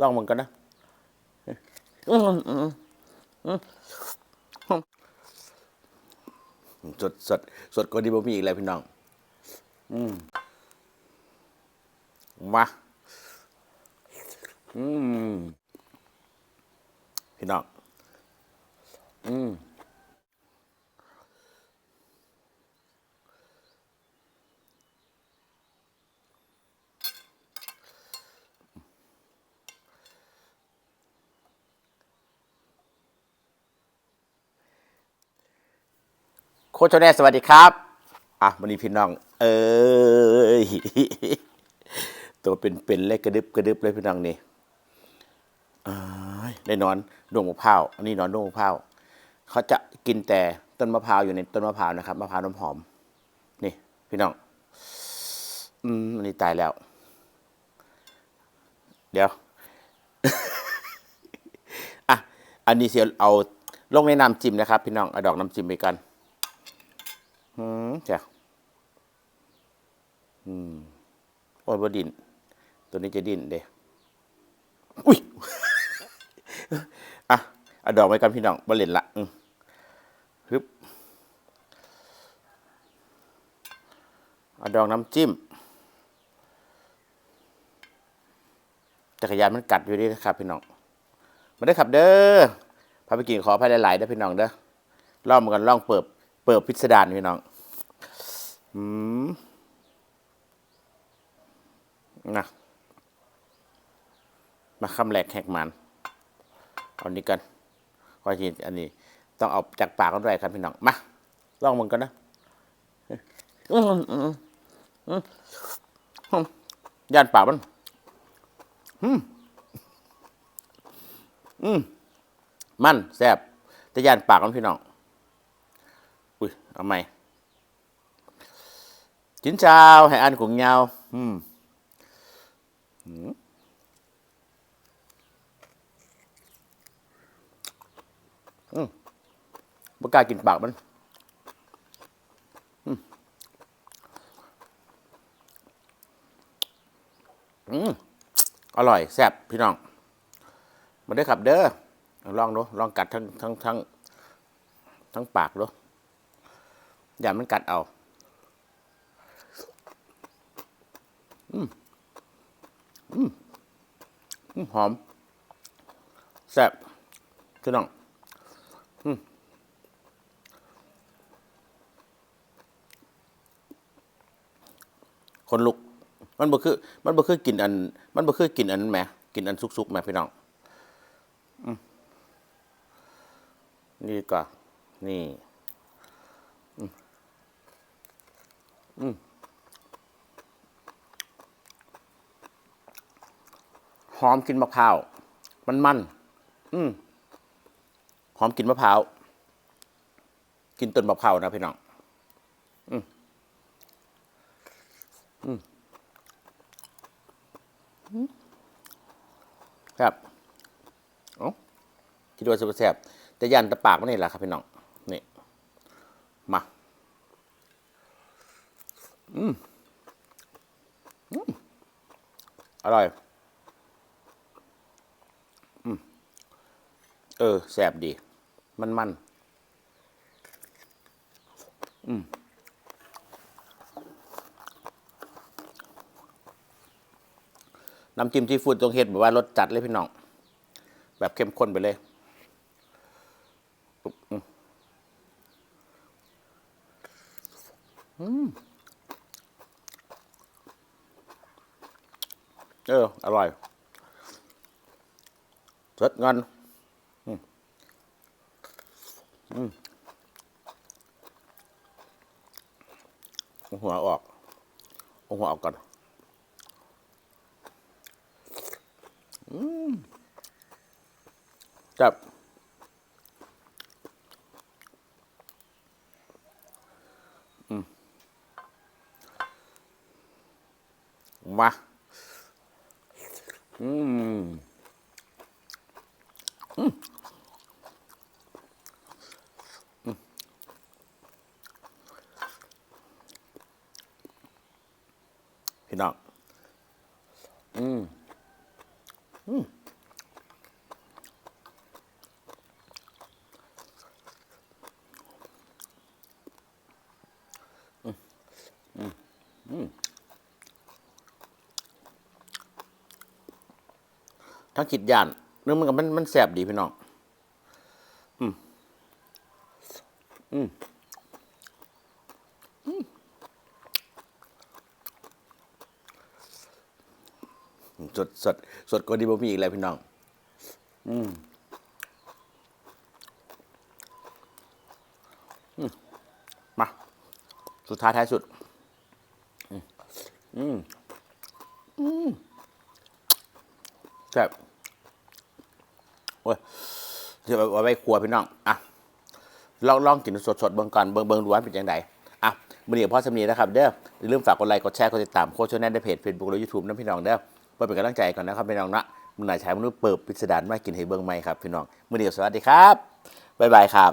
ลองมันกันนะอืมอืมอืมสดสดสดกว่าดีบ่มีอีกแล้วพี่น้อง อืมมาอืมพี่น้องอืม คชแน่สวัสดีครับอะวันนี้พี่น้อง เอ้ยตัวเป็นๆเลยกระดึบกระดึบเลยพี่น้องนี่อ้าได้นอนดวงมะพร้าวอันนี้นอนดวงมะพร้าวเขาจะกินแต่ต้นมะพร้าวอยู่ในต้นมะพร้าวนะครับมะพร้าวน้ำหอม นี่ พี่น้อง อืมอันนี้ตายแล้ว เดี๋ยวอะอันนี้เสียเอาลงในน้ำจิ้มนะครับ พี่น้องเอาดอกน้ำจิ้มไปกัน อืมจ้ะอืมอ้ยบ่ดิน ตัวนี้จะดินเด้อุ้ยอะอาดอกไว้กันพี่น้องบ่เล่นละอืมฮึบอาดอกน้ำจิ้ม จักรยานมันกัดอยู่ดีนะครับ พี่น้องมาได้อครับเด้อพาไปกินขอพายหลายๆเด้อพี่น้องเด้อล่องมันกันล่องเปิบ เปิบพิสดารพี่น้องอืมนะมาคำแหลกแหกมันเอานี้กันขอทีอันนี้ ต้องเอาจากปากกันด้วยครับพี่น้อง มาลองมันกันนะย่านปากมัน อืมอืมมันแซ่บแต่ย่านปากมันพี่น้อง อุ้ยเอาไหมจินชาวให้อัน cùng nhau อืมอืมอืมบ่กล้ากินปากมันอืมอืมอร่อยแซ่บพี่น้อง มาได้อครับเด้อ ลองดู ลองกัดทั้งทั้งทั้งทั้งปากดู อย่ามันกัดเอาอืมอืมอืมหอมแซ่บพี่น้องอืมคนลุก มันบ่คือ มันบ่คือกินอัน มันบ่คือกินอันนั้นแหมกินอันสุกๆแหมพี่น้องอืมนี่ดีกว่านี่หอมกินมะพร้าว มันมัน อืมหอมกินมะพร้าว กินต้นมะพร้าวนะพี่น้อง อืมอืมครับอ้าคิดว่าจะแซ่บแต่ยันตะปากมันนี่แหละครับพี่น้อง นี่ มา อืมอืมอร่อยเออ แสบดี มันมัน อืม น้ำจิ้มที่ฟูดตรงเห็ดแบบว่ารสจัดเลยพี่น้อง แบบเข้มข้นไปเลยอืมอืม เออ อร่อยสดเงินเอาหัวออกอหัวออกก่อนอืมจับอืมมา อืมพี่น้องอืม อืม ทั้งคิดย่านเนื้อมันกับมันมันแสบดีพี่น้อง อืม อืมอืมสดสดสดกว่าดีบ่มีอีกแล้วพี่น้องอืมอืมมา สุดท้ายท้ายสุด อืม อืมอืมแซ่บ โอ้ยเดี๋ยวเอาไว้ครัวพี่น้องอะลองลองกินสดๆเบิ่งก่อนเบิ่งเบิ่งดูว่าเป็นยังไงอะมือนี้พ่อสมีนะครับเด้ออย่าลืมฝากกดไลค์กดแชร์กดติดตามโค้ชชแนลในเพจเฟซบุ๊กและยูทูบนะพี่น้องเด้อเพื่อเป็นกำลังใจก่อนนะครับพี่น้องนะมือไหนใช้มนุษย์เปิดพิสดารมากินให้เบิ่งใหม่ครับพี่น้องมือนี้สวัสดีครับบ๊ายบายครับ